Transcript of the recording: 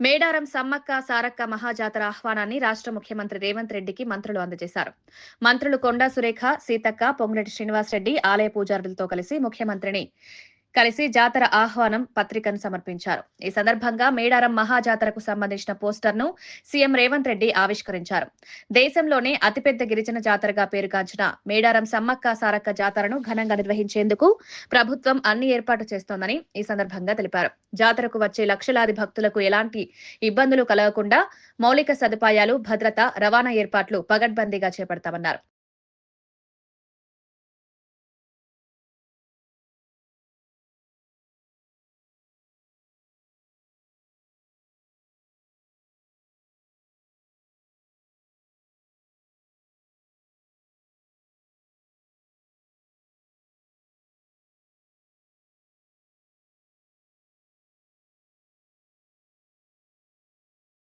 మేడారం సమ్మక్క సారక్క మహాజాతర ఆహ్వానాన్ని రాష్ట్ర ముఖ్యమంత్రి రేవంత్ రెడ్డికి మంత్రులు అందజేశారు. మంత్రులు కొండా సురేఖ సీతక్క పొంగిరెడ్డి శ్రీనివాసరెడ్డి ఆలయ పూజారులతో కలిసి ముఖ్యమంత్రిని కలిసి జాతర ఆహ్వానం పత్రికను సమర్పించారు. ఈ సందర్భంగా మేడారం మహాజాతరకు సంబంధించిన పోస్టర్ను సీఎం రేవంత్ రెడ్డి ఆవిష్కరించారు. దేశంలోనే అతిపెద్ద గిరిజన జాతరగా పేరుగాంచిన మేడారం సమ్మక్క సారక్క జాతరను ఘనంగా నిర్వహించేందుకు ప్రభుత్వం అన్ని ఏర్పాటు చేస్తోందని ఈ సందర్భంగా తెలిపారు. జాతరకు వచ్చే లక్షలాది భక్తులకు ఎలాంటి ఇబ్బందులు కలగకుండా మౌలిక సదుపాయాలు భద్రత రవాణా ఏర్పాట్లు పగడ్బందీగా చేపడతామన్నారు.